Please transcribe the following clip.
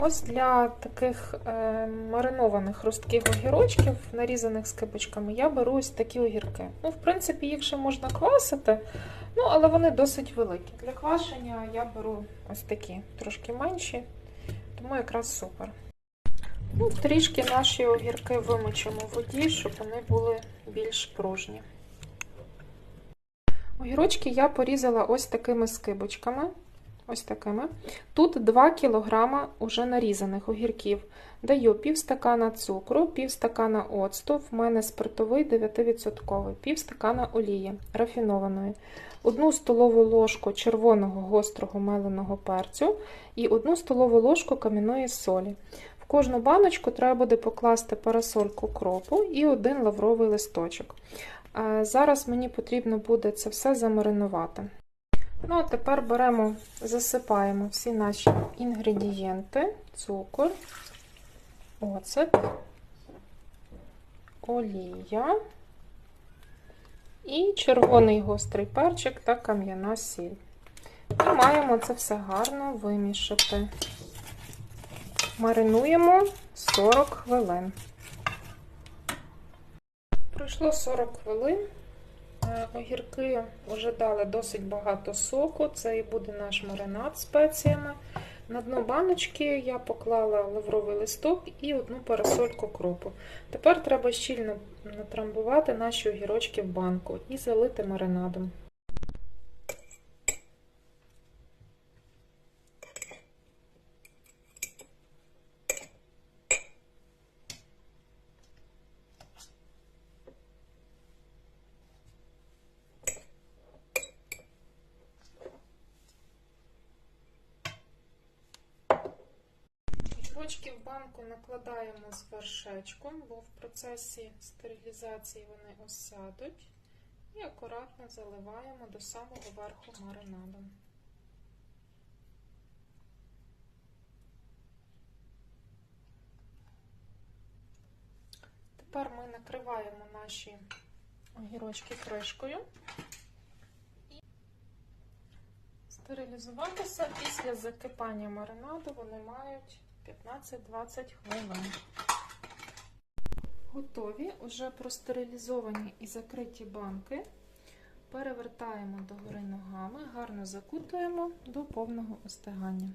Ось для таких е, маринованих хрустких огірочків, нарізаних скибочками, я беру ось такі огірки. Ну, в принципі, їх ще можна квасити, ну, але вони досить великі. Для квашення я беру ось такі, трошки менші, тому якраз супер. Ну, трішки наші огірки вимочимо в воді, щоб вони були більш пружні. Огірочки я порізала ось такими скибочками. Ось такими. Тут 2 кг уже нарізаних огірків. Даю пів стакана цукру, пів стакана оцту, в мене спиртовий 9%, пів стакана олії рафінованої, 1 столову ложку червоного гострого меленого перцю і 1 столову ложку кам'яної солі. В кожну баночку треба буде покласти парасольку кропу і один лавровий листочок. Зараз мені потрібно буде це все замаринувати. Ну, а тепер беремо, засипаємо всі наші інгредієнти: цукор, оцет, олія і червоний гострий перчик та кам'яна сіль. І маємо це все гарно вимішати. Маринуємо 40 хвилин. Пройшло 40 хвилин. Е, Огірки вже дали досить багато соку, це і буде наш маринад спеціями. На дно баночки я поклала лавровий листок і одну парасольку кропу. Тепер треба щільно натрамбувати наші огірочки в банку і залити маринадом. Огірочки в банку накладаємо з вершечком, бо в процесі стерилізації вони осядуть. І акуратно заливаємо до самого верху маринадом. Тепер ми накриваємо наші огірочки кришкою. І стерилізуватися після закипання маринаду вони мають 15-20 хвилин. Готові, уже простерилізовані і закриті банки. Перевертаємо догори ногами, гарно закутуємо до повного остигання.